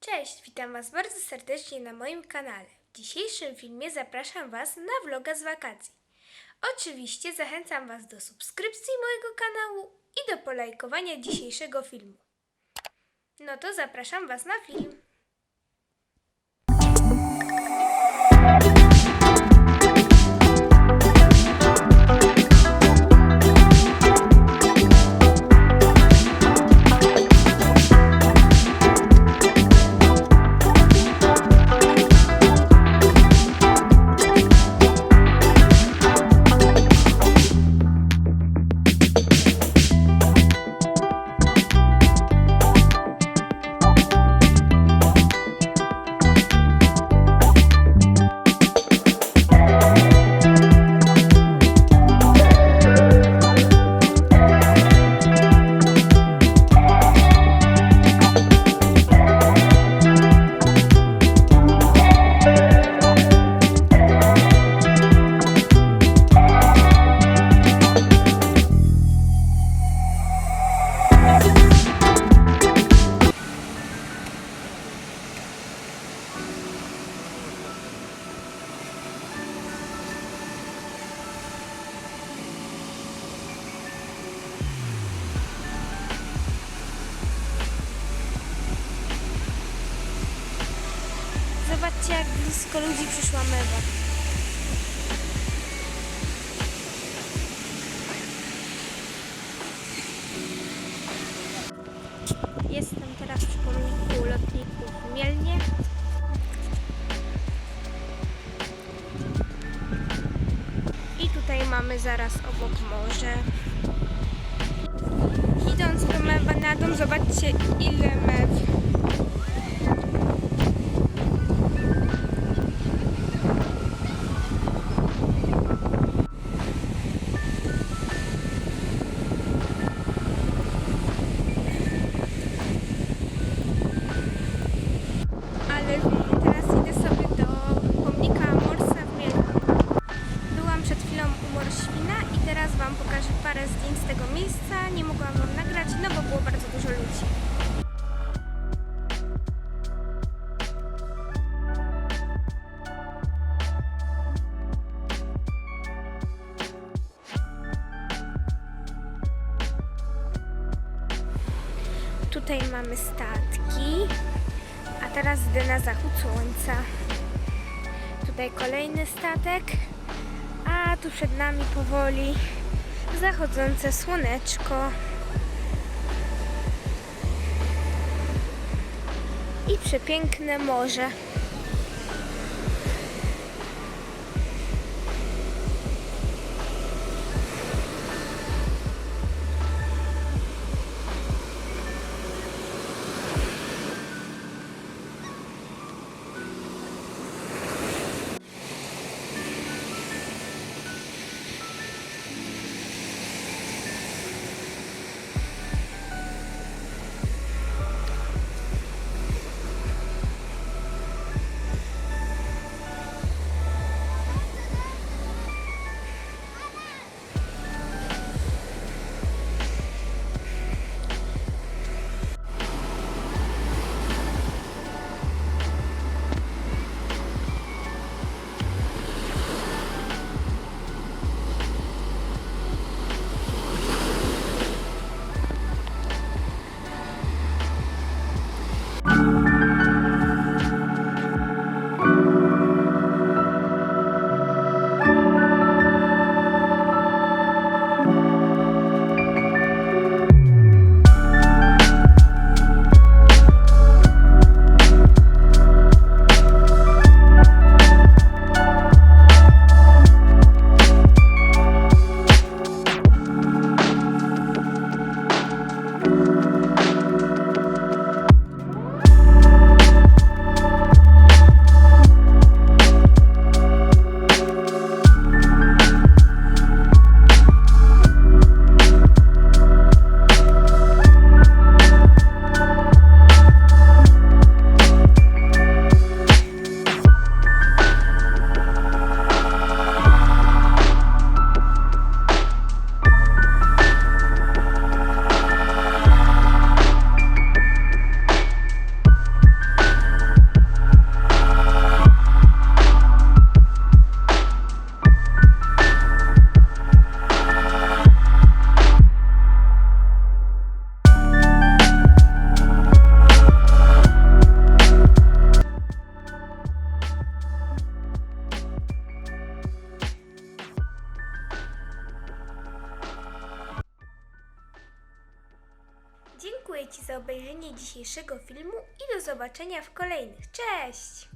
Cześć, witam Was bardzo serdecznie na moim kanale. W dzisiejszym filmie zapraszam Was na vloga z wakacji. Oczywiście zachęcam Was do subskrypcji mojego kanału i do polajkowania dzisiejszego filmu. No to zapraszam Was na film. Zobaczcie, jak blisko ludzi przyszła mewa. Jestem teraz przy pomniku lotników w Mielnie. I tutaj mamy zaraz obok morze. Idąc do Mewanadą, zobaczcie ile mew. Miejsca. Nie mogłam Wam nagrać, no bo było bardzo dużo ludzi. Tutaj mamy statki, a teraz idę na zachód słońca. Tutaj kolejny statek, a tu przed nami powoli zachodzące słoneczko. I przepiękne morze. Dziękuję Ci za obejrzenie dzisiejszego filmu i do zobaczenia w kolejnych. Cześć!